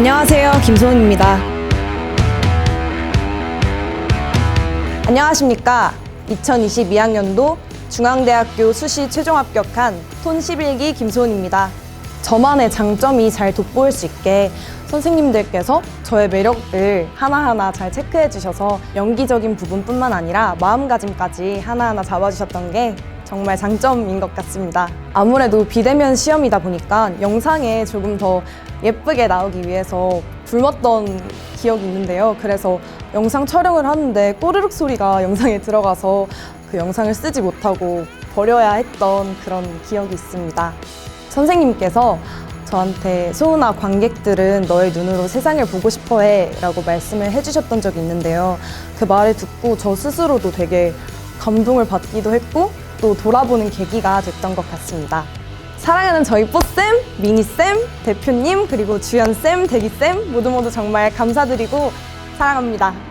안녕하세요. 김소은입니다. 안녕하십니까. 2022학년도 중앙대학교 수시 최종 합격한 톤 11기 김소은입니다. 저만의 장점이 잘 돋보일 수 있게 선생님들께서 저의 매력을 하나하나 잘 체크해 주셔서 연기적인 부분뿐만 아니라 마음가짐까지 하나하나 잡아주셨던 게 정말 장점인 것 같습니다. 아무래도 비대면 시험이다 보니까 영상에 조금 더 예쁘게 나오기 위해서 굶었던 기억이 있는데요. 그래서 영상 촬영을 하는데 꼬르륵 소리가 영상에 들어가서 그 영상을 쓰지 못하고 버려야 했던 그런 기억이 있습니다. 선생님께서 저한테 소은아 관객들은 너의 눈으로 세상을 보고 싶어 해 라고 말씀을 해주셨던 적이 있는데요. 그 말을 듣고 저 스스로도 되게 감동을 받기도 했고 또 돌아보는 계기가 됐던 것 같습니다. 사랑하는 저희 뽀쌤, 미니쌤, 대표님, 그리고 주연쌤, 대기쌤 모두 모두 정말 감사드리고 사랑합니다.